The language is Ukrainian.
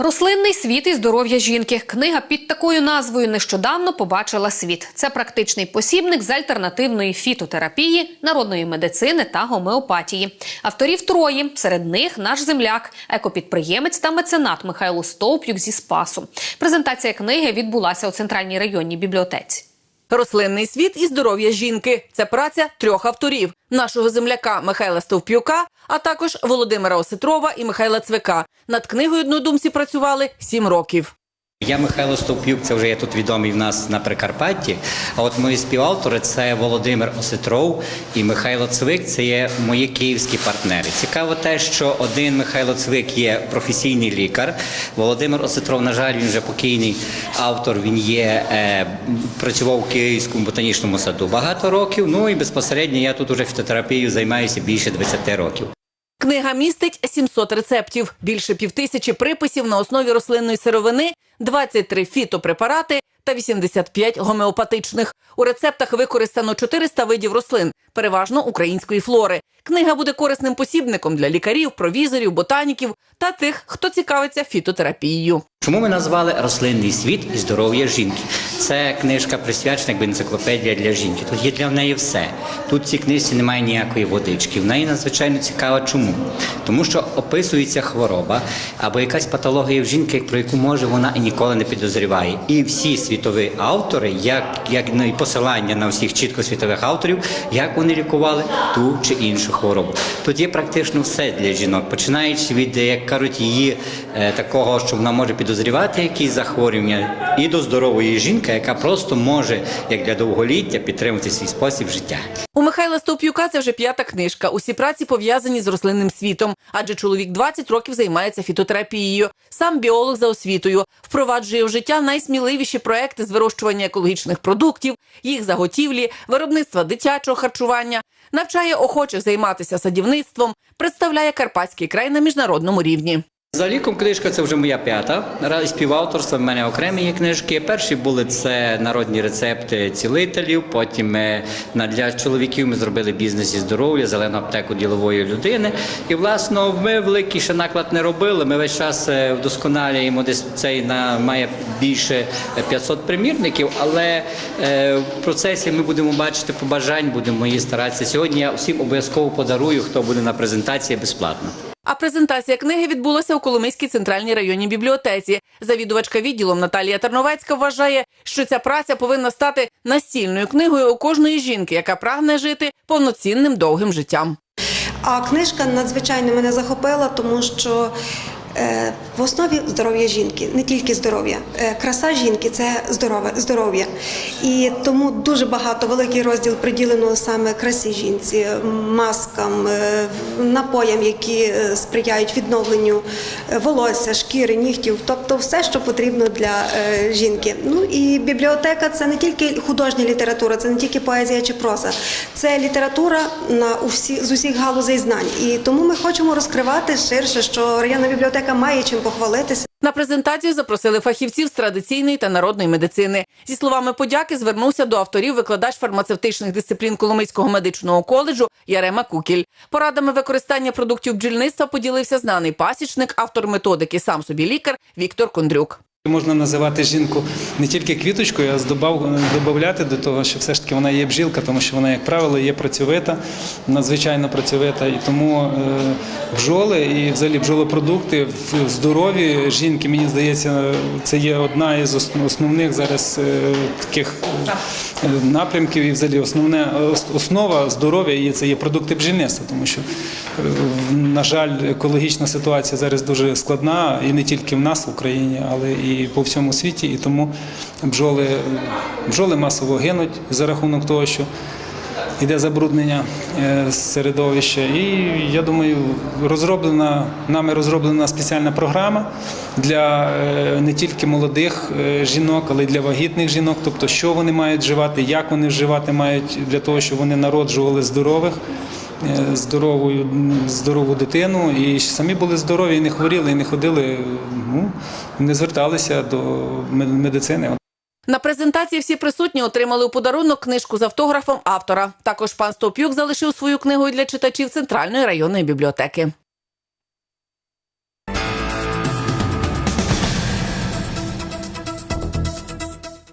Рослинний світ і здоров'я жінки. Книга під такою назвою нещодавно побачила світ. Це практичний посібник з альтернативної фітотерапії, народної медицини та гомеопатії. Авторів троє. Серед них наш земляк, екопідприємець та меценат Михайло Стовп'юк зі Спасу. Презентація книги відбулася у центральній районній бібліотеці. Рослинний світ і здоров'я жінки це праця трьох авторів: нашого земляка Михайла Стовп'юка, а також Володимира Осетрова і Михайла Цвика. Над книгою однодумці працювали сім років. Я Михайло Стовпюк, це вже є тут відомий в нас на Прикарпатті. А от мої співавтори це Володимир Осетров і Михайло Цвик. Це є мої київські партнери. Цікаво те, що один Михайло Цвик є професійний лікар. Володимир Осетров, на жаль, він вже покійний автор. Він є е, працював у Київському ботанічному саду багато років. Ну і безпосередньо я тут уже фітотерапією займаюся більше 20 років. Книга містить 700 рецептів, більше півтисячі приписів на основі рослинної сировини, 23 фітопрепарати та 85 гомеопатичних. У рецептах використано 400 видів рослин, переважно української флори. Книга буде корисним посібником для лікарів, провізорів, ботаніків та тих, хто цікавиться фітотерапією. Чому ми назвали рослинний світ і здоров'я жінки? Це книжка присвячена якби енциклопедія для жінки. Тут є для неї все. Тут в цій книжці немає ніякої водички. В неї надзвичайно цікаво, чому? Тому що описується хвороба або якась патологія в жінки, про яку може вона і ніколи не підозріває. І всі світові автори, як, як ну, і посилання на всіх чітко світових авторів, як вони лікували ту чи іншу хворобу. Тут є практично все для жінок, починаючи від, як кажуть, її е, такого, що вона може підозрівати якісь захворювання, і до здорової жінки, яка просто може, як для довголіття, підтримувати свій спосіб життя. У Михайла Стовп'юка це вже п'ята книжка. Усі праці пов'язані з рослинним світом, адже чоловік 20 років займається фітотерапією. Сам біолог за освітою впроваджує в життя найсміливіші проекти з вирощування екологічних продуктів, їх заготівлі, виробництва дитячого харчування, навчає охочих займатися садівництвом, представляє Карпатський край на міжнародному рівні. За ліком книжка це вже моя п'ята. Співавторство в мене окремі є книжки. Перші були це народні рецепти цілителів. Потім ми на для чоловіків ми зробили бізнес і здоров'я, зелену аптеку ділової людини. І власно ми великий ще наклад не робили. Ми весь час е, вдосконалюємо десь цей на має більше 500 примірників, але е, в процесі ми будемо бачити побажань, будемо її старатися. Сьогодні я всім обов'язково подарую, хто буде на презентації безплатно. А презентація книги відбулася у Коломийській центральній районній бібліотеці. Завідувачка відділом Наталія Терновецька вважає, що ця праця повинна стати настільною книгою у кожної жінки, яка прагне жити повноцінним довгим життям. А книжка надзвичайно мене захопила, тому що в основі здоров'я жінки, не тільки здоров'я. Е, краса жінки це здоров'я. І тому дуже багато великий розділ приділено саме красі жінці, маскам, е, напоям, які е, сприяють відновленню е, волосся, шкіри, нігтів, тобто все, що потрібно для е, жінки. Ну і бібліотека це не тільки художня література, це не тільки поезія чи проза, це література на усі з усіх галузей знань. І тому ми хочемо розкривати ширше, що районна бібліотека має чим похвалитися. На презентацію запросили фахівців з традиційної та народної медицини. Зі словами подяки звернувся до авторів викладач фармацевтичних дисциплін Коломийського медичного коледжу Ярема Кукіль. Порадами використання продуктів бджільництва поділився знаний пасічник, автор методики сам собі лікар Віктор Кондрюк. Можна називати жінку не тільки квіточкою, а додати до того, що все ж таки вона є бжілка, тому що вона, як правило, є працьовита, надзвичайно працьовита. І тому бжоли бджоли і взагалі бджолопродукти в здорові жінки, мені здається, це є одна із основних зараз е, таких е, напрямків. І взагалі основне основа здоров'я і це є продукти бджільництва, тому що, е, на жаль, екологічна ситуація зараз дуже складна, і не тільки в нас в Україні, але і по всьому світі. І тому бджоли, бджоли масово гинуть за рахунок того, що йде забруднення е, середовища. І я думаю, розроблена нами розроблена спеціальна програма для е, не тільки молодих е, жінок, але й для вагітних жінок. Тобто, що вони мають вживати, як вони вживати мають для того, щоб вони народжували здорових. Здорову, здорову дитину і самі були здорові, і не хворіли, і не ходили, ну не зверталися до мед- медицини. На презентації всі присутні отримали у подарунок книжку з автографом автора. Також пан Стоп'юк залишив свою книгу для читачів центральної районної бібліотеки.